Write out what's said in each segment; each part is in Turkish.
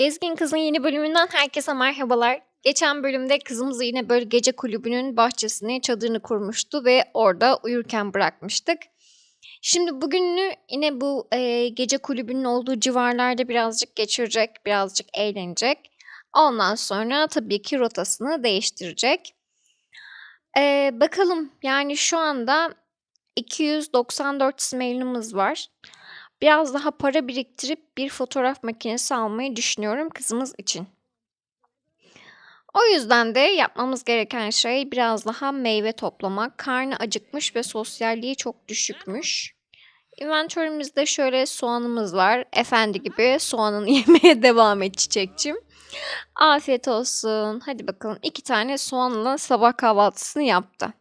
Gezgin Kız'ın yeni bölümünden herkese merhabalar. Geçen bölümde kızımızı yine böyle gece kulübünün bahçesine çadırını kurmuştu ve orada uyurken bırakmıştık. Şimdi bugününü yine bu e, gece kulübünün olduğu civarlarda birazcık geçirecek, birazcık eğlenecek. Ondan sonra tabii ki rotasını değiştirecek. E, bakalım yani şu anda 294 smail'imiz var. Biraz daha para biriktirip bir fotoğraf makinesi almayı düşünüyorum kızımız için. O yüzden de yapmamız gereken şey biraz daha meyve toplamak. Karnı acıkmış ve sosyalliği çok düşükmüş. Inventörümüzde şöyle soğanımız var. Efendi gibi soğanını yemeye devam et çiçekçim. Afiyet olsun. Hadi bakalım iki tane soğanla sabah kahvaltısını yaptı.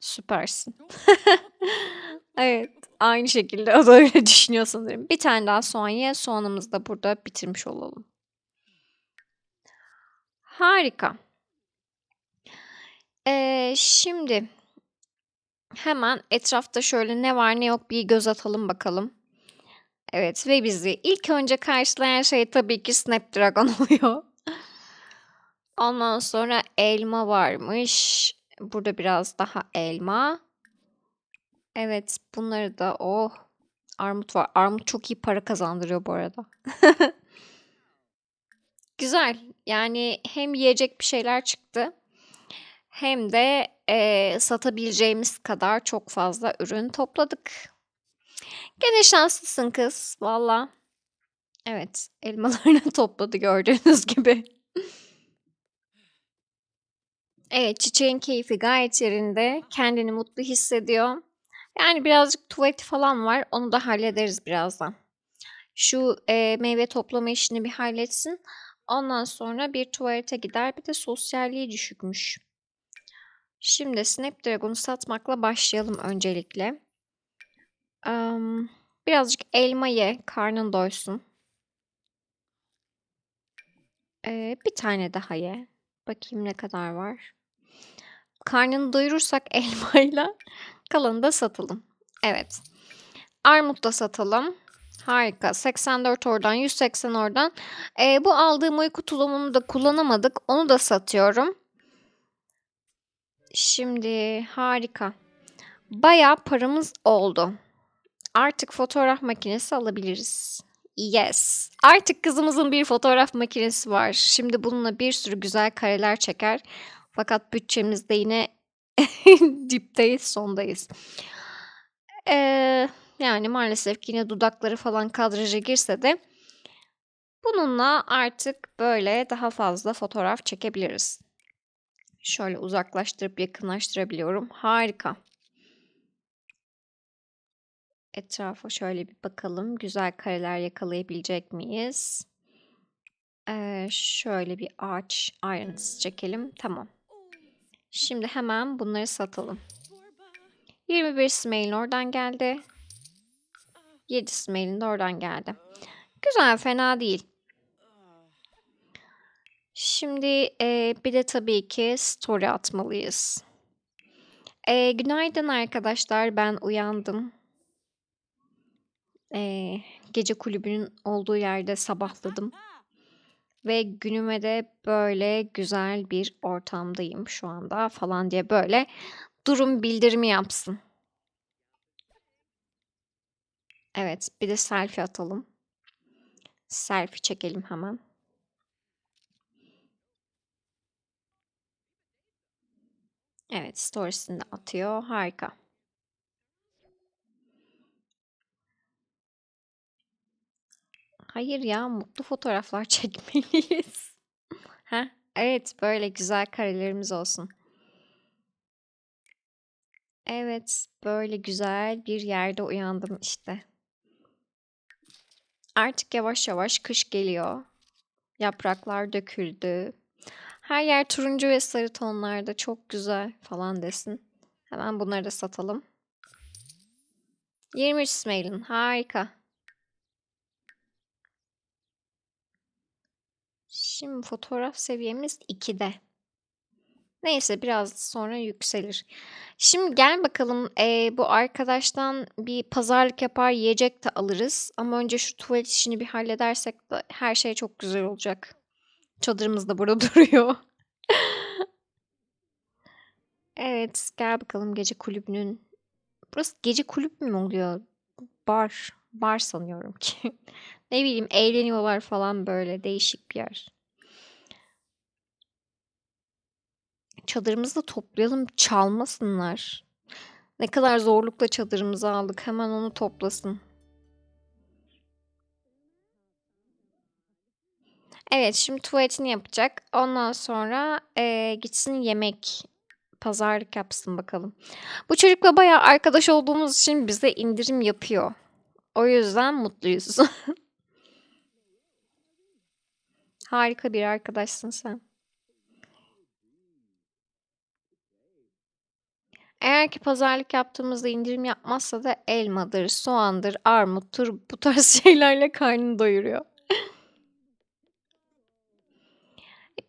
Süpersin. evet. Aynı şekilde o da öyle düşünüyor sanırım. Bir tane daha soğan ye. Soğanımızı da burada bitirmiş olalım. Harika. Ee, şimdi hemen etrafta şöyle ne var ne yok bir göz atalım bakalım. Evet ve bizi ilk önce karşılayan şey tabii ki Snapdragon oluyor. Ondan sonra elma varmış. Burada biraz daha elma. Evet bunları da oh armut var. Armut çok iyi para kazandırıyor bu arada. Güzel. Yani hem yiyecek bir şeyler çıktı hem de e, satabileceğimiz kadar çok fazla ürün topladık. Gene şanslısın kız valla. Evet elmalarını topladı gördüğünüz gibi. Evet çiçeğin keyfi gayet yerinde. Kendini mutlu hissediyor. Yani birazcık tuvaleti falan var. Onu da hallederiz birazdan. Şu e, meyve toplama işini bir halletsin. Ondan sonra bir tuvalete gider. Bir de sosyalliği düşükmüş. Şimdi Snapdragon'u satmakla başlayalım öncelikle. Um, birazcık elma ye. Karnın doysun. Ee, bir tane daha ye. Bakayım ne kadar var. Karnını doyurursak elmayla kalanı da satalım. Evet. Armut da satalım. Harika. 84 oradan, 180 oradan. Ee, bu aldığım uyku tulumunu da kullanamadık. Onu da satıyorum. Şimdi harika. Bayağı paramız oldu. Artık fotoğraf makinesi alabiliriz. Yes. Artık kızımızın bir fotoğraf makinesi var. Şimdi bununla bir sürü güzel kareler çeker. Fakat bütçemizde yine dipteyiz, sondayız. Ee, yani maalesef ki yine dudakları falan kadraja girse de bununla artık böyle daha fazla fotoğraf çekebiliriz. Şöyle uzaklaştırıp yakınlaştırabiliyorum. Harika. Etrafa şöyle bir bakalım. Güzel kareler yakalayabilecek miyiz? Ee, şöyle bir ağaç ayrıntısı çekelim. Tamam. Şimdi hemen bunları satalım. 21 smail'in oradan geldi. 7 smail'in de oradan geldi. Güzel fena değil. Şimdi e, bir de tabii ki story atmalıyız. E, günaydın arkadaşlar ben uyandım. E, gece kulübünün olduğu yerde sabahladım. Ve günüme de böyle güzel bir ortamdayım şu anda falan diye böyle durum bildirimi yapsın. Evet, bir de selfie atalım. Selfie çekelim hemen. Evet, storiesini de atıyor. Harika. Hayır ya, mutlu fotoğraflar çekmeliyiz. Heh, evet, böyle güzel karelerimiz olsun. Evet, böyle güzel bir yerde uyandım işte. Artık yavaş yavaş kış geliyor. Yapraklar döküldü. Her yer turuncu ve sarı tonlarda çok güzel falan desin. Hemen bunları da satalım. 23 smail'in harika. Şimdi fotoğraf seviyemiz 2'de. Neyse biraz sonra yükselir. Şimdi gel bakalım eee, bu arkadaştan bir pazarlık yapar yiyecek de alırız. Ama önce şu tuvalet işini bir halledersek de her şey çok güzel olacak. Çadırımız da burada duruyor. Evet gel bakalım gece kulübünün. Burası gece kulüp mü oluyor? Bar. Bar sanıyorum ki. ne bileyim eğleniyorlar falan böyle değişik bir yer. Çadırımızı da toplayalım çalmasınlar. Ne kadar zorlukla çadırımızı aldık. Hemen onu toplasın. Evet şimdi tuvaletini yapacak. Ondan sonra eee, gitsin yemek pazarlık yapsın bakalım. Bu çocukla bayağı arkadaş olduğumuz için bize indirim yapıyor. O yüzden mutluyuz. Harika bir arkadaşsın sen. Eğer ki pazarlık yaptığımızda indirim yapmazsa da elmadır, soğandır, armuttur bu tarz şeylerle karnını doyuruyor.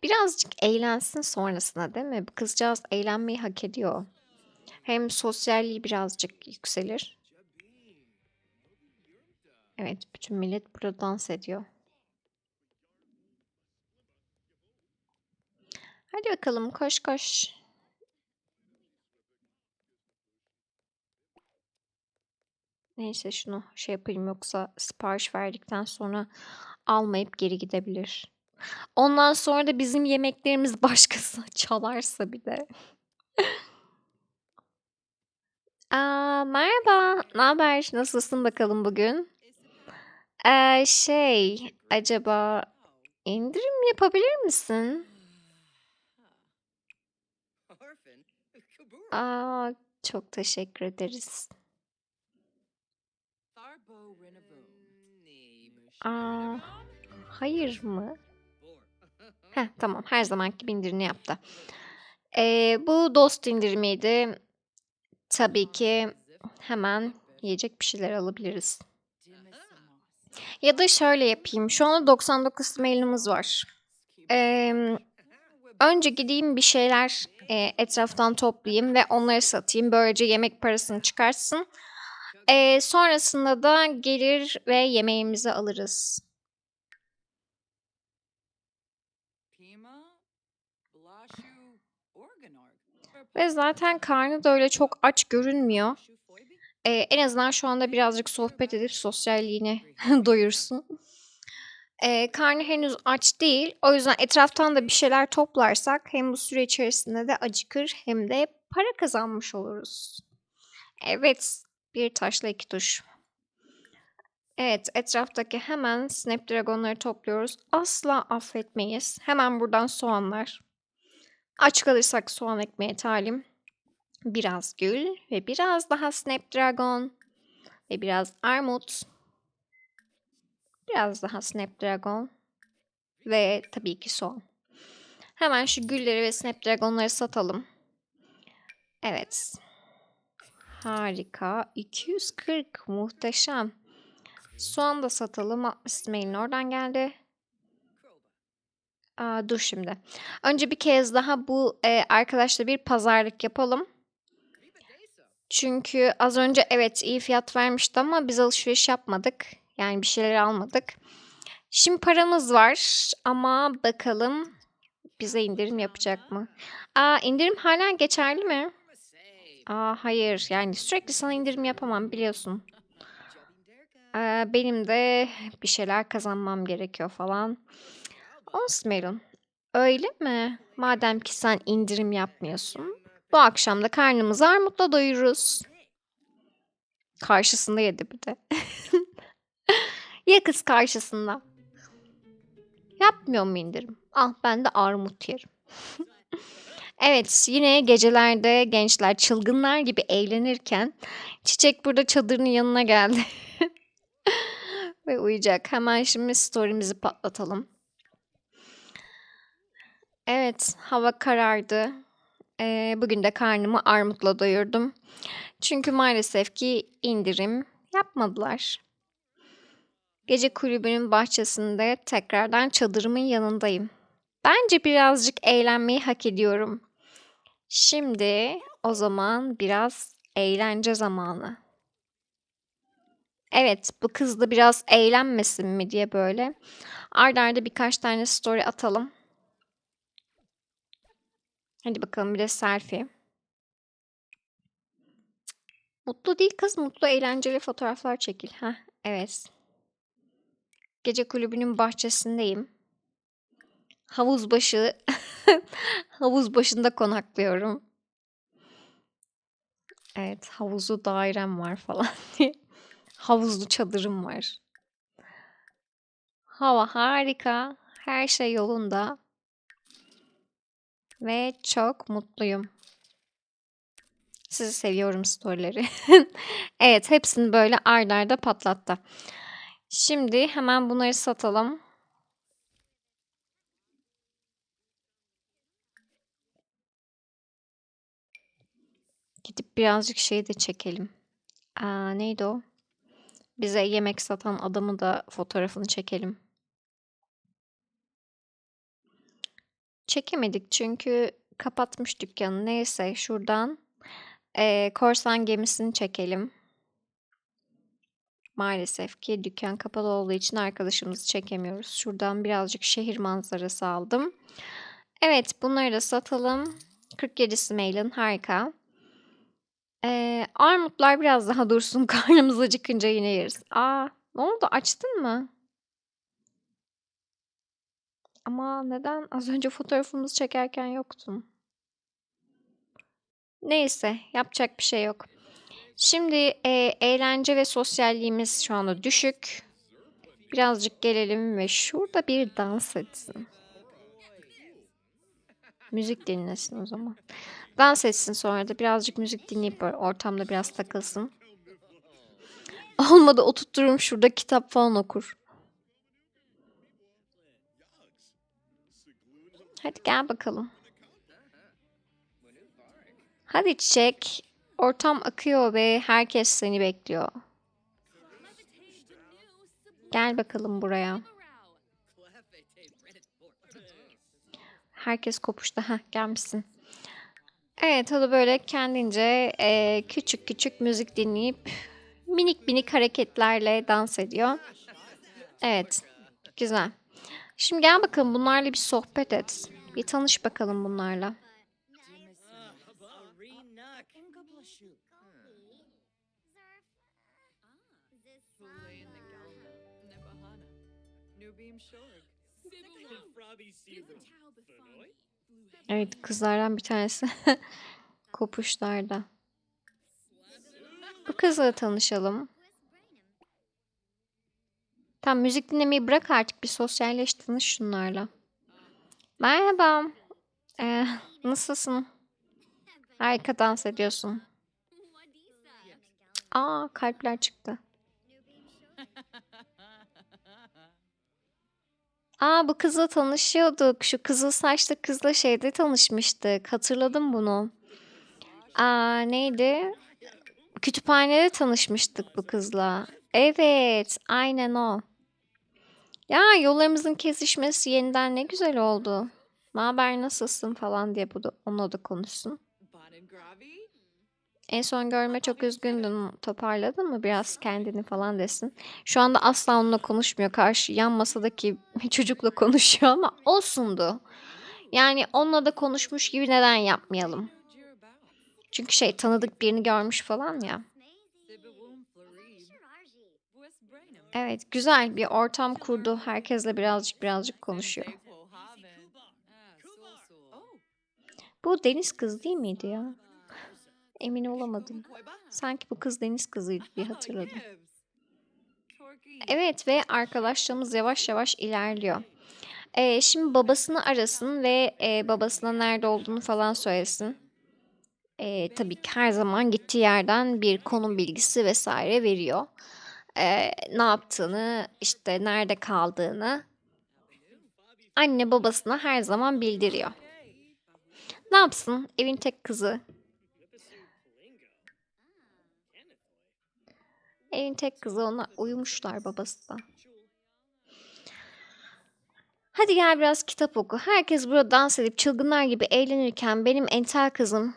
Birazcık eğlensin sonrasında değil mi? Bu kızcağız eğlenmeyi hak ediyor. Hem sosyalliği birazcık yükselir. Evet, bütün millet burada dans ediyor. Hadi bakalım koş koş. Neyse şunu şey yapayım yoksa sipariş verdikten sonra almayıp geri gidebilir. Ondan sonra da bizim yemeklerimiz başkası çalarsa bir de. Aa, merhaba, ne haber? Nasılsın bakalım bugün? Ee, şey, acaba indirim yapabilir misin? Aa, çok teşekkür ederiz. Aa, hayır mı? Heh, tamam, her zamanki gibi yaptı. Ee, bu dost indirimiydi. Tabii ki hemen yiyecek bir şeyler alabiliriz. Ya da şöyle yapayım. Şu anda 99 mailimiz var. Ee, önce gideyim bir şeyler e, etraftan toplayayım ve onları satayım. Böylece yemek parasını çıkarsın. Ee, sonrasında da gelir ve yemeğimizi alırız. Ve zaten karnı da öyle çok aç görünmüyor. Ee, en azından şu anda birazcık sohbet edip sosyalliğini doyursun. Ee, karnı henüz aç değil. O yüzden etraftan da bir şeyler toplarsak hem bu süre içerisinde de acıkır hem de para kazanmış oluruz. Evet, bir taşla iki tuş. Evet, etraftaki hemen Snapdragon'ları topluyoruz. Asla affetmeyiz. Hemen buradan soğanlar. Aç kalırsak soğan ekmeğe talim. Biraz gül ve biraz daha Snapdragon ve biraz armut. Biraz daha Snapdragon ve tabii ki soğan. Hemen şu gülleri ve Snapdragon'ları satalım. Evet. Harika. 240 muhteşem. Soğan da satalım. 60 mailin oradan geldi. Aa, dur şimdi. Önce bir kez daha bu e, arkadaşla bir pazarlık yapalım. Çünkü az önce evet iyi fiyat vermişti ama biz alışveriş yapmadık. Yani bir şeyler almadık. Şimdi paramız var ama bakalım bize indirim yapacak mı? Aa, indirim hala geçerli mi? Aa, hayır yani sürekli sana indirim yapamam biliyorsun. Ee, benim de bir şeyler kazanmam gerekiyor falan. Olsun Melon. Öyle mi? Madem ki sen indirim yapmıyorsun. Bu akşam da karnımızı armutla doyururuz. Karşısında yedi bir de. ya kız karşısında. Yapmıyor mu indirim? Al ben de armut yerim. evet yine gecelerde gençler çılgınlar gibi eğlenirken Çiçek burada çadırın yanına geldi. Ve uyuyacak. Hemen şimdi story'mizi patlatalım. Evet, hava karardı. Ee, bugün de karnımı armutla doyurdum. Çünkü maalesef ki indirim yapmadılar. Gece kulübünün bahçesinde tekrardan çadırımın yanındayım. Bence birazcık eğlenmeyi hak ediyorum. Şimdi o zaman biraz eğlence zamanı. Evet, bu kız da biraz eğlenmesin mi diye böyle art arda birkaç tane story atalım. Hadi bakalım bir de selfie. Mutlu değil kız, mutlu eğlenceli fotoğraflar çekil. Heh, evet. Gece kulübünün bahçesindeyim. Havuz başı, havuz başında konaklıyorum. Evet, havuzlu dairem var falan diye. Havuzlu çadırım var. Hava harika. Her şey yolunda. Ve çok mutluyum. Sizi seviyorum storyleri. evet, hepsini böyle ard arda patlattı. Şimdi hemen bunları satalım. Gidip birazcık şey de çekelim. Aa, neydi o? Bize yemek satan adamı da fotoğrafını çekelim. Çekemedik çünkü kapatmış dükkanı. Neyse şuradan eee, korsan gemisini çekelim. Maalesef ki dükkan kapalı olduğu için arkadaşımızı çekemiyoruz. Şuradan birazcık şehir manzarası aldım. Evet bunları da satalım. 47 mailin harika. Eee, armutlar biraz daha dursun. Karnımız acıkınca yine yeriz. Aa, ne oldu? Açtın mı? Ama neden az önce fotoğrafımızı çekerken yoktun? Neyse, yapacak bir şey yok. Şimdi e, eğlence ve sosyalliğimiz şu anda düşük. Birazcık gelelim ve şurada bir dans etsin. Müzik dinlesin o zaman. Dans etsin sonra da birazcık müzik dinleyip böyle ortamda biraz takılsın. Olmadı oturturum şurada kitap falan okur. Hadi gel bakalım. Hadi çiçek. Ortam akıyor ve herkes seni bekliyor. Gel bakalım buraya. Herkes kopuştu. Heh, gelmişsin. Evet, o da böyle kendince e, küçük küçük müzik dinleyip minik minik hareketlerle dans ediyor. Evet, güzel. Şimdi gel bakalım bunlarla bir sohbet et. Bir tanış bakalım bunlarla. Evet, kızlardan bir tanesi kopuşlarda. Bu kızla tanışalım. Tam müzik dinlemeyi bırak artık bir sosyalleş tanış şunlarla. Merhaba. Ee, nasılsın? Harika dans ediyorsun. Aa kalpler çıktı. Aa bu kızla tanışıyorduk. Şu kızıl saçlı kızla şeyde tanışmıştık. Hatırladım bunu. Aa neydi? Kütüphanede tanışmıştık bu kızla. Evet, aynen o. Ya yollarımızın kesişmesi yeniden ne güzel oldu. Ne haber nasılsın falan diye bu da onunla da konuşsun. En son görme çok üzgündün. Toparladın mı biraz kendini falan desin. Şu anda asla onunla konuşmuyor. Karşı yan masadaki çocukla konuşuyor ama olsundu. Yani onunla da konuşmuş gibi neden yapmayalım? Çünkü şey tanıdık birini görmüş falan ya. Evet, güzel bir ortam kurdu. Herkesle birazcık birazcık konuşuyor. Bu deniz kız değil miydi ya? Emin olamadım. Sanki bu kız deniz kızıydı diye hatırladım. Evet ve arkadaşlığımız yavaş yavaş ilerliyor. Ee, şimdi babasını arasın ve e, babasına nerede olduğunu falan söylesin. Ee, tabii ki her zaman gittiği yerden bir konum bilgisi vesaire veriyor. Ee, ne yaptığını, işte nerede kaldığını anne babasına her zaman bildiriyor. Ne yapsın? Evin tek kızı. Evin tek kızı ona uyumuşlar babası da. Hadi gel biraz kitap oku. Herkes burada dans edip çılgınlar gibi eğlenirken benim entel kızım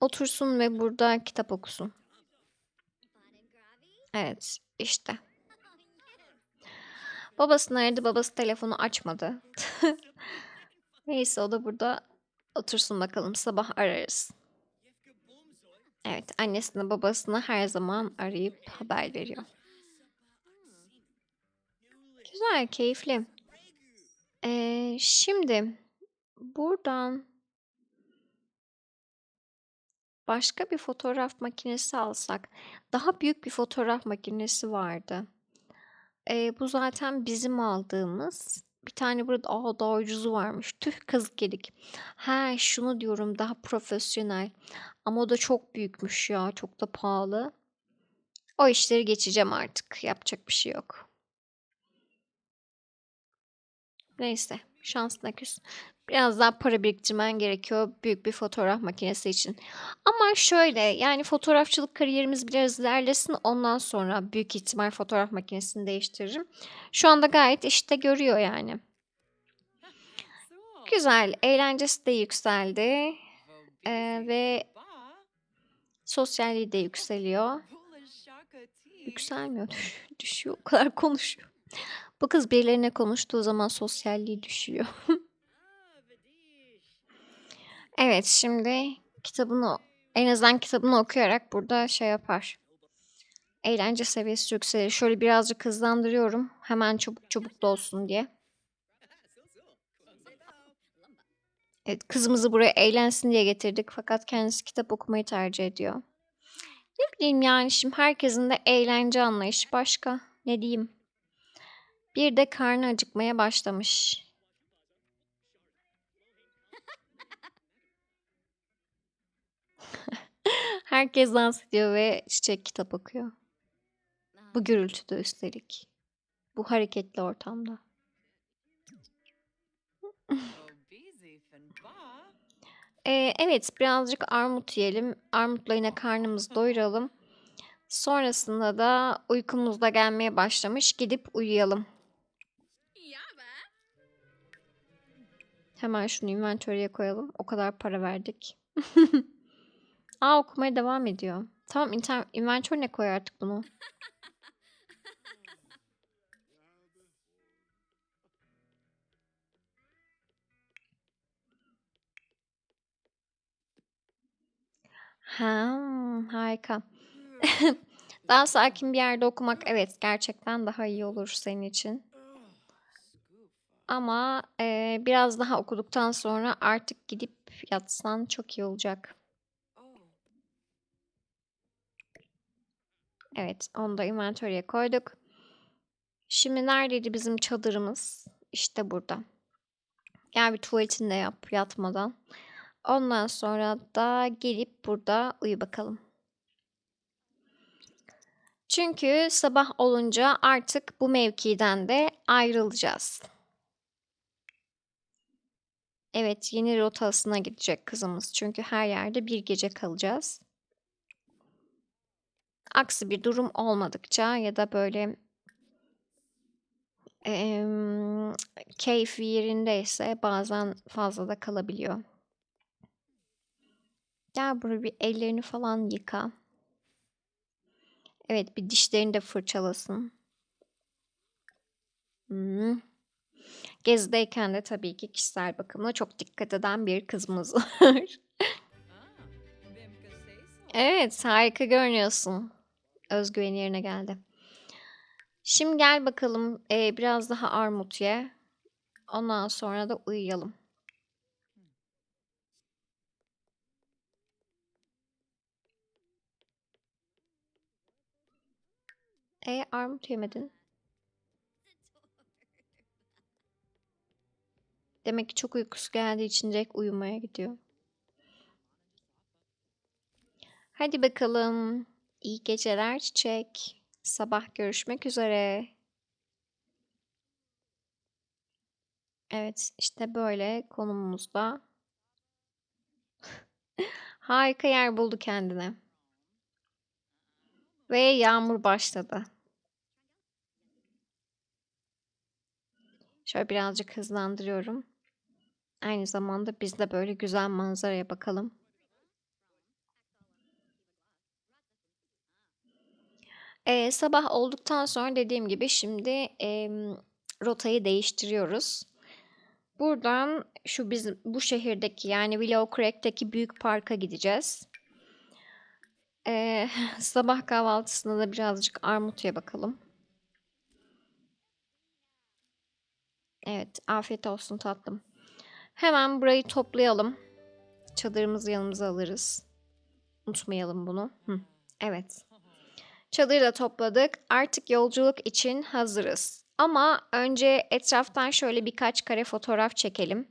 otursun ve burada kitap okusun. Evet, işte. Babasını aradı, babası telefonu açmadı. Neyse o da burada otursun bakalım sabah ararız. Evet, annesine babasını her zaman arayıp haber veriyor. Güzel, keyifli. Ee, şimdi buradan başka bir fotoğraf makinesi alsak. Daha büyük bir fotoğraf makinesi vardı. Ee, bu zaten bizim aldığımız. Bir tane burada aa daha ucuzu varmış. Tüh kazık yedik. Ha şunu diyorum daha profesyonel. Ama o da çok büyükmüş ya. Çok da pahalı. O işleri geçeceğim artık. Yapacak bir şey yok. Neyse. Şansına küs. Biraz daha para biriktirmen gerekiyor büyük bir fotoğraf makinesi için. Ama şöyle yani fotoğrafçılık kariyerimiz biraz ilerlesin ondan sonra büyük ihtimal fotoğraf makinesini değiştiririm. Şu anda gayet işte görüyor yani. Güzel. Eğlencesi de yükseldi. Ee, ve sosyalliği de yükseliyor. Yükselmiyor. düş- Düşüyor. O kadar konuşuyor. Bu kız birilerine konuştuğu zaman sosyalliği düşüyor. Evet, şimdi kitabını en azından kitabını okuyarak burada şey yapar. Eğlence seviyesi yükselir. Şöyle birazcık hızlandırıyorum. Hemen çabuk çabuk dolsun diye. Evet, kızımızı buraya eğlensin diye getirdik. Fakat kendisi kitap okumayı tercih ediyor. Ne bileyim yani şimdi herkesin de eğlence anlayışı başka. Ne diyeyim? Bir de karnı acıkmaya başlamış. Herkes dans ediyor ve çiçek kitap okuyor. Bu gürültüde üstelik. Bu hareketli ortamda. Ee, evet birazcık armut yiyelim. Armutla yine karnımızı doyuralım. Sonrasında da uykumuz da gelmeye başlamış. Gidip uyuyalım. Hemen şunu inventory'e koyalım. O kadar para verdik. Aa okumaya devam ediyor. Tamam inter inventory'ne koy artık bunu. Ha, harika. Daha sakin bir yerde okumak evet gerçekten daha iyi olur senin için. Ama eee, biraz daha okuduktan sonra artık gidip yatsan çok iyi olacak. Evet, onu da inventory'e koyduk. Şimdi neredeydi bizim çadırımız? İşte burada. Gel bir tuvaletini de yap yatmadan. Ondan sonra da gelip burada uyu bakalım. Çünkü sabah olunca artık bu mevkiden de ayrılacağız. Evet, yeni rotasına gidecek kızımız. Çünkü her yerde bir gece kalacağız. Aksi bir durum olmadıkça ya da böyle em, keyfi yerindeyse bazen fazla da kalabiliyor. Gel buraya bir ellerini falan yıka. Evet bir dişlerini de fırçalasın. Hmm. Gezideyken de tabii ki kişisel bakımına çok dikkat eden bir kızımız var. Evet harika görünüyorsun. Özgüveni yerine geldi. Şimdi gel bakalım e, biraz daha armut ye. Ondan sonra da uyuyalım. E armut yemedin. Demek ki çok uykusu geldiği için direkt uyumaya gidiyor. Hadi bakalım. İyi geceler çiçek. Sabah görüşmek üzere. Evet, işte böyle konumumuzda. Harika yer buldu kendine. Ve yağmur başladı. Şöyle birazcık hızlandırıyorum. Aynı zamanda biz de böyle güzel manzaraya bakalım. Eee, sabah olduktan sonra dediğim gibi şimdi, emm, rotayı değiştiriyoruz. Buradan şu bizim bu şehirdeki yani Willow Creek'teki büyük parka gideceğiz. Eee, sabah kahvaltısında da birazcık armut ye bakalım. Evet, afiyet olsun tatlım. Hemen burayı toplayalım. Çadırımızı yanımıza alırız. Unutmayalım bunu. Hı, evet. Çadırı da topladık. Artık yolculuk için hazırız. Ama önce etraftan şöyle birkaç kare fotoğraf çekelim.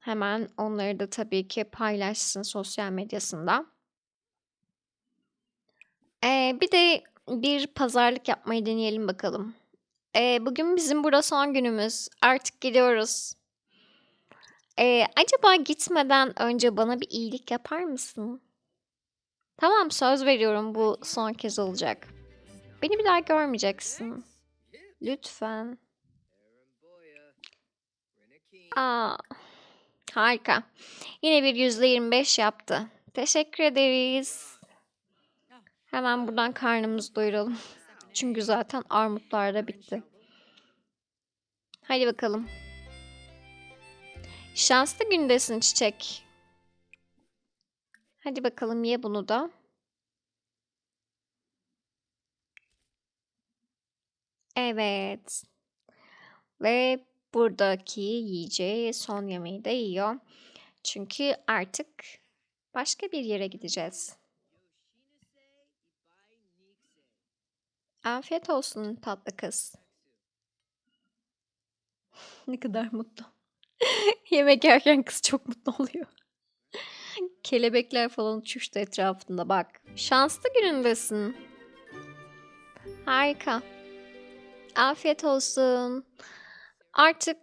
Hemen onları da tabii ki paylaşsın sosyal medyasında. Ee, bir de bir pazarlık yapmayı deneyelim bakalım. Ee, bugün bizim burada son günümüz. Artık gidiyoruz. Ee, acaba gitmeden önce bana bir iyilik yapar mısın? Tamam söz veriyorum bu son kez olacak. Beni bir daha görmeyeceksin. Lütfen. Aa, harika. Yine bir yüzde yirmi beş yaptı. Teşekkür ederiz. Hemen buradan karnımızı doyuralım. Çünkü zaten armutlar da bitti. Hadi bakalım. Şanslı gündesin çiçek. Hadi bakalım ye bunu da. Evet. Ve buradaki yiyeceği son yemeği de yiyor. Çünkü artık başka bir yere gideceğiz. Afiyet olsun tatlı kız. ne kadar mutlu. Yemek yerken kız çok mutlu oluyor. Kelebekler falan uçuştu etrafında bak. Şanslı günündesin. Harika. Afiyet olsun. Artık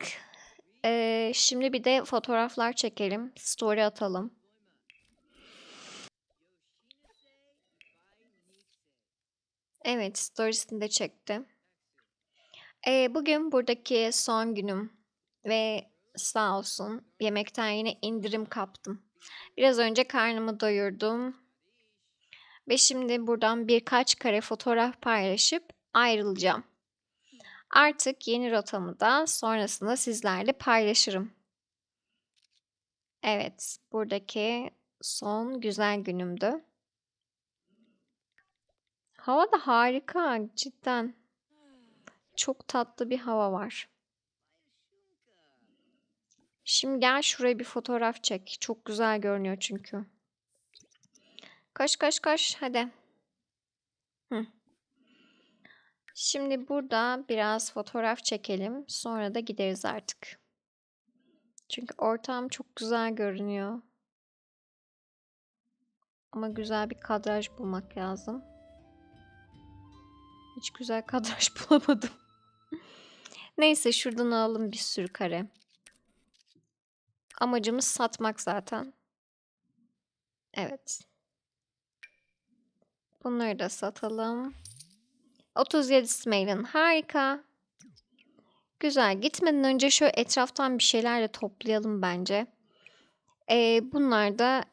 eee, şimdi bir de fotoğraflar çekelim. Story atalım. Evet, storiesini de çekti. Eee, bugün buradaki son günüm ve sağ olsun yemekten yine indirim kaptım. Biraz önce karnımı doyurdum ve şimdi buradan birkaç kare fotoğraf paylaşıp ayrılacağım. Artık yeni rotamı da sonrasında sizlerle paylaşırım. Evet, buradaki son güzel günümdü. Hava da harika cidden. Çok tatlı bir hava var. Şimdi gel şuraya bir fotoğraf çek. Çok güzel görünüyor çünkü. Koş koş koş hadi. Hı. Şimdi burada biraz fotoğraf çekelim. Sonra da gideriz artık. Çünkü ortam çok güzel görünüyor. Ama güzel bir kadraj bulmak lazım. Hiç güzel kadraj bulamadım. Neyse şuradan alalım bir sürü kare. Amacımız satmak zaten. Evet. Bunları da satalım. 37 Smail'in harika. Güzel. Gitmeden önce şöyle etraftan bir şeyler de toplayalım bence. Ee, bunlar da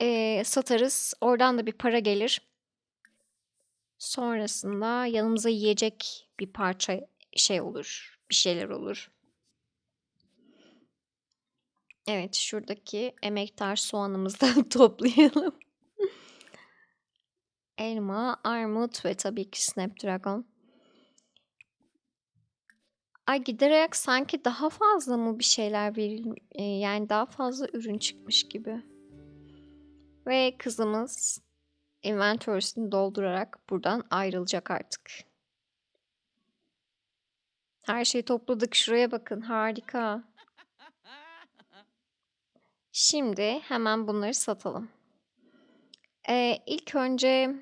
e, satarız. Oradan da bir para gelir. Sonrasında yanımıza yiyecek bir parça şey olur. Bir şeyler olur. Evet, şuradaki emektar soğanımızdan toplayalım. Elma, armut ve tabii ki Snapdragon. Ay giderek sanki daha fazla mı bir şeyler veril e, yani daha fazla ürün çıkmış gibi. Ve kızımız inventory'sini doldurarak buradan ayrılacak artık. Her şeyi topladık. Şuraya bakın. Harika. Şimdi hemen bunları satalım. Ee, ilk önce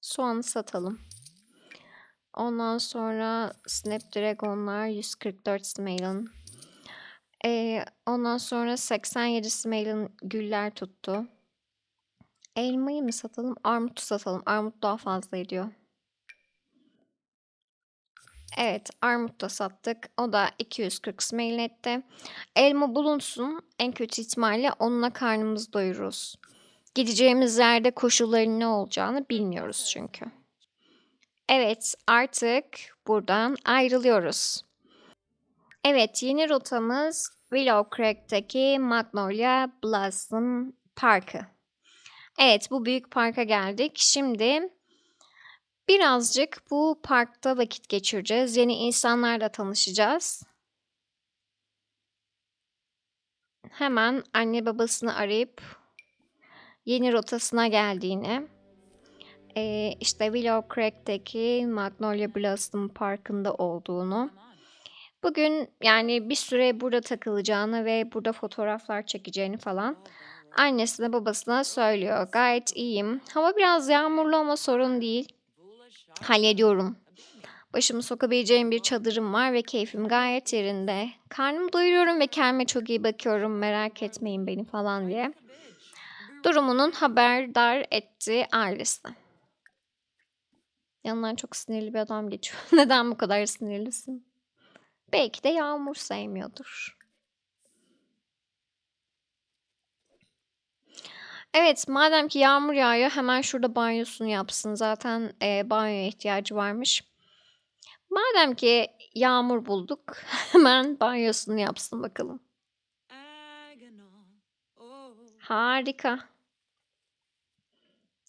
soğanı satalım. Ondan sonra Snapdragon'lar 144 Smail'ın. Ee, ondan sonra 87 Smail'ın güller tuttu. Elmayı mı satalım? Armutu satalım. Armut daha fazla ediyor. Evet, armut da sattık. O da 240 smail etti. Elma bulunsun. En kötü ihtimalle onunla karnımızı doyururuz. Gideceğimiz yerde koşulların ne olacağını bilmiyoruz çünkü. Evet, artık buradan ayrılıyoruz. Evet, yeni rotamız Willow Creek'teki Magnolia Blossom Parkı. Evet, bu büyük parka geldik. Şimdi birazcık bu parkta vakit geçireceğiz. Yeni insanlarla tanışacağız. Hemen anne babasını arayıp yeni rotasına geldiğini, eee, işte Willow Creek'teki Magnolia Blossom Parkı'nda olduğunu, bugün yani bir süre burada takılacağını ve burada fotoğraflar çekeceğini falan annesine babasına söylüyor. Gayet iyiyim. Hava biraz yağmurlu ama sorun değil. Hallediyorum. Başımı sokabileceğim bir çadırım var ve keyfim gayet yerinde. Karnımı doyuruyorum ve kendime çok iyi bakıyorum. Merak etmeyin beni falan diye. Durumunun haberdar etti ailesi. Yanından çok sinirli bir adam geçiyor. Neden bu kadar sinirlisin? Belki de yağmur sevmiyordur. Evet, madem ki yağmur yağıyor hemen şurada banyosunu yapsın. Zaten e, banyoya ihtiyacı varmış. Madem ki yağmur bulduk hemen banyosunu yapsın bakalım. Harika.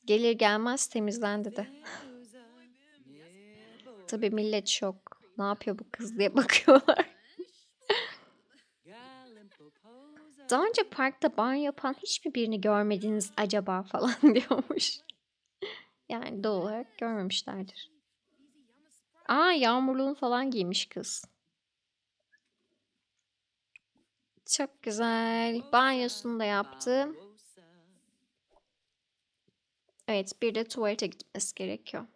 Gelir gelmez temizlendi de. Tabii millet şok. Ne yapıyor bu kız diye bakıyorlar. Daha önce parkta banyo yapan hiçbir birini görmediniz acaba falan diyormuş. Yani doğal olarak görmemişlerdir. Aa yağmurluğunu falan giymiş kız. Çok güzel. Banyosunu da yaptı. Evet bir de tuvalete gitmesi gerekiyor.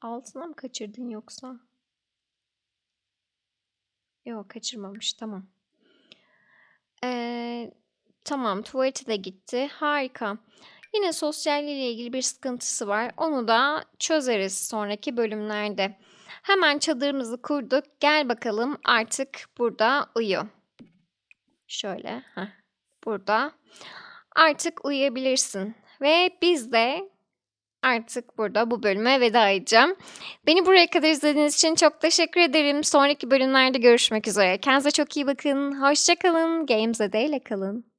Altına mı kaçırdın yoksa? Yok kaçırmamış tamam. Ee, tamam tuvalete de gitti. Harika. Yine sosyalliğiyle ilgili bir sıkıntısı var. Onu da çözeriz sonraki bölümlerde. Hemen çadırımızı kurduk. Gel bakalım artık burada uyu. Şöyle. Heh, burada. Artık uyuyabilirsin. Ve biz de artık burada bu bölüme veda edeceğim. Beni buraya kadar izlediğiniz için çok teşekkür ederim. Sonraki bölümlerde görüşmek üzere. Kendinize çok iyi bakın. Hoşçakalın. Games'e ile kalın.